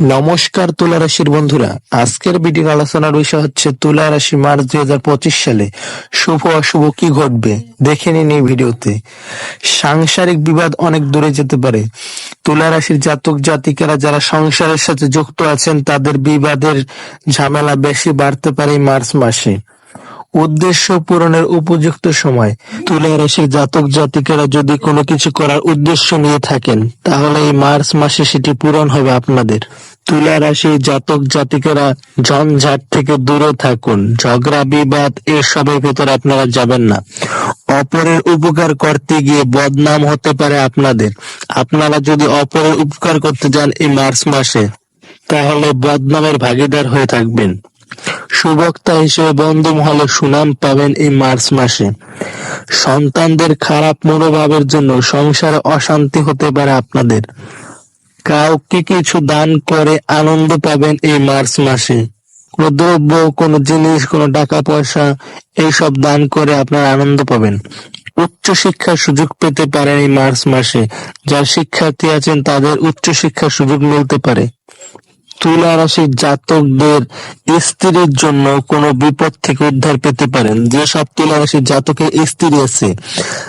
নমস্কার তুলা রাশির বন্ধুরা। আজকের ভিডিও আলোচনার বিষয় হচ্ছে তুলা রাশি মার্চ দুই হাজার পঁচিশ সালে শুভ অশুভ কি ঘটবে? দেখে নিন এই ভিডিওতে। সাংসারিক বিবাদ অনেক দূরে যেতে পারে। তুলা রাশির জাতক জাতিকারা যারা সংসারের সাথে যুক্ত আছেন, তাদের বিবাদের ঝামেলা বেশি বাড়তে পারে মার্চ মাসে। উদ্দেশ্য পূরণের উপযুক্ত সময়। তুলা রাশির জাতক জাতিকারা যদি কোনো কিছু করার উদ্দেশ্য নিয়ে থাকেন, তাহলে এই মার্চ মাসে সেটি পূরণ হবে আপনাদের। তুলা রাশির জাতক জাতিকারা ঝঞ্ঝাট থেকে দূরে থাকুন। ঝগড়া, বিবাদ এসবের ভেতরে আপনারা যাবেন না। অপরের উপকার করতে গিয়ে বদনাম হতে পারে আপনাদের। আপনারা যদি অপরের উপকার করতে যান এই মার্চ মাসে, তাহলে বদনামের ভাগিদার হয়ে থাকবেন। সুবক্তা হিসেবে বন্ধু মহলে সুনাম পাবেন এই মার্চ মাসে। সন্তানদের খারাপ মনোভাবের জন্য সংসারে অশান্তি হতে পারে আপনাদের। কাউকে কিছু দান করে আনন্দ পাবেন এই মার্চ মাসে। কোনো দ্রব্য, কোনো জিনিস, কোনো টাকা পয়সা, এইসব দান করে আপনারা আনন্দ পাবেন। উচ্চ শিক্ষার সুযোগ পেতে পারেন এই মার্চ মাসে। যারা শিক্ষার্থী আছেন তাদের উচ্চ শিক্ষার সুযোগ মিলতে পারে। তুলা রাশির জাতকদের স্ত্রীর জন্য কোনো বিপদ থেকে উদ্ধার পেতে পারেন। যেসব তুলা রাশির জাতকের স্ত্রী আছে,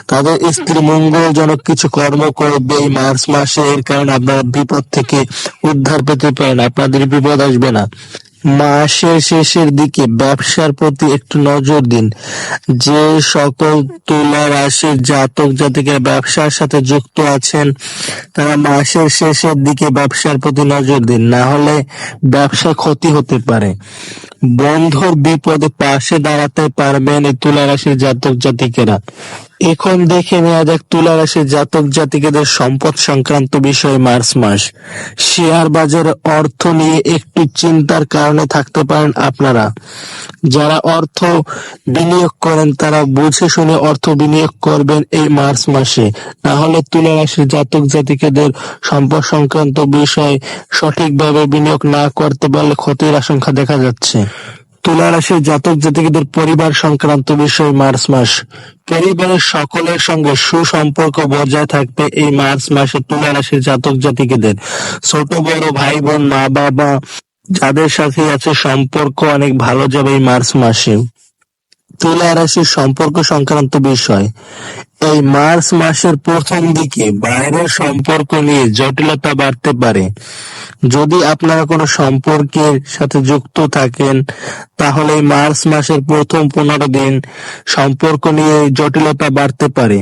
তাদের স্ত্রী মঙ্গলজনক কিছু কর্ম করবে এই মার্চ মাসে, এর কারণে আপনারা বিপদ থেকে উদ্ধার পেতে পারেন। আপনাদের বিপদ আসবে না। মাসের শেষের দিকে ব্যবসার প্রতি একটু নজর দিন। যে সকল তুলা রাশির জাতক জাতিকে ব্যবসার সাথে যুক্ত আছেন, তারা মাসের শেষের দিকে ব্যবসার প্রতি নজর দিন। না হলে ব্যবসা ক্ষতি হতে পারে। বন্ধুর বিপদে পাশে দাঁড়াতে পারবেন এই তুলা রাশির জাতক জাতিকেরা। এখন দেখে নেওয়া যাক তুলা রাশির জাতক জাতিকেদের সম্পদ সংক্রান্ত বিষয় মার্চ মাস। শেয়ার বাজারে অর্থ নিয়ে একটু চিন্তার কারণে থাকতে পারেন আপনারা। যারা অর্থ বিনিয়োগ করেন, তারা বুঝে শুনে অর্থ বিনিয়োগ করবেন এই মার্চ মাসে। না হলে তুলা রাশির জাতক জাতিকেদের সম্পদ সংক্রান্ত বিষয় সঠিকভাবে বিনিয়োগ না করতে পারলে ক্ষতির আশঙ্কা দেখা যাচ্ছে। তুলা রাশির জাতক জাতিকেদের পরিবার সংক্রান্ত বিষয় মার্চ মাস। পরিবারের সকলের সঙ্গে সুসম্পর্ক বজায় থাকবে এই মার্চ মাসে তুলা রাশির জাতক জাতিকেদের। ছোট, বড় ভাই বোন মা বাবা যাদের সাথে আছে সম্পর্ক অনেক ভালো যাবে এই মার্চ মাসে। তুলা রাশির সম্পর্ক সংক্রান্ত বিষয়। এই মার্চ মাসের প্রথম দিকে বাইরের সম্পর্ক নিয়ে জটিলতা বাড়তে পারে। যদি আপনারা কোনো সম্পর্কের সাথে যুক্ত থাকেন, তাহলে মার্চ মাসের প্রথম পনেরো দিন সম্পর্ক নিয়ে জটিলতা বাড়তে পারে।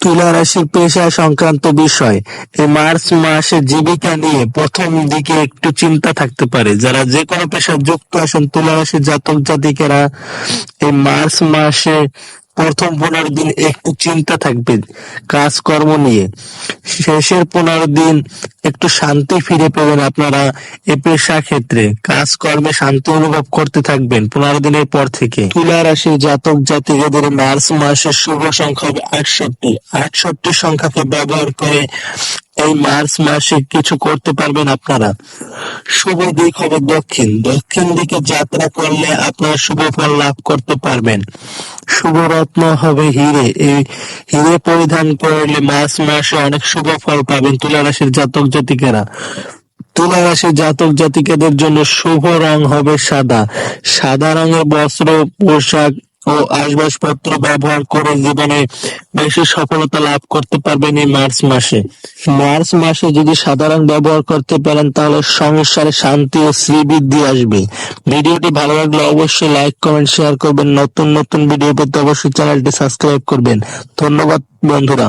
তুলা রাশির পেশা সংক্রান্ত বিষয়, এই মার্চ মাসে জীবিকা নিয়ে প্রথম দিকে একটু চিন্তা থাকতে পারে। যারা যে কোনো পেশায় যুক্ত আছেন, তুলা রাশির জাতক জাতিকেরা, এই মার্চ মাসে প্রথম পনেরো দিন একটু চিন্তা থাকবে কাজকর্ম নিয়ে। শেষের পনেরো দিন একটু শান্তি ফিরে পাবেন আপনারা এ পেশা ক্ষেত্রে। কাজকর্মে শান্তি অনুভব করতে থাকবেন পনেরো দিনের পর থেকে। তুলা রাশি জাতক জাতিকাদের মার্চ মাসের শুভ সংখ্যা হবে আটষট্টি। আটষট্টি সংখ্যাকে ব্যবহার করে এই মার্চ মাসে কিছু করতে পারবেন আপনারা। শুভ দিক হবে দক্ষিণ। দক্ষিণ দিকে যাত্রা করলে আপনারা শুভ ফল লাভ করতে পারবেন। শুভ রত্ন হবে হিরে। এই হিরে পরিধান করলে মার্চ মাসে অনেক শুভ ফল পাবেন তুলা রাশির জাতক জাতিকেরা। তুলা রাশির জাতক জাতিকাদের জন্য শুভ রং হবে সাদা। সাদা রঙের বস্ত্র, পোশাক ও আসবাবপত্র ব্যবহার করে জীবনে বেশি সফলতা লাভ করতে পারবেন এই মার্চ মাসে। মার্চ মাসে যদি সাধারণ ব্যবহার করতে পারেন, তাহলে সংসারে শান্তি ও শ্রীবৃদ্ধি আসবে। ভিডিওটি ভালো লাগলে অবশ্যই লাইক, কমেন্ট, শেয়ার করবেন। নতুন নতুন ভিডিও পেতে অবশ্যই চ্যানেলটি সাবস্ক্রাইব করবেন। ধন্যবাদ, বন্ধুরা।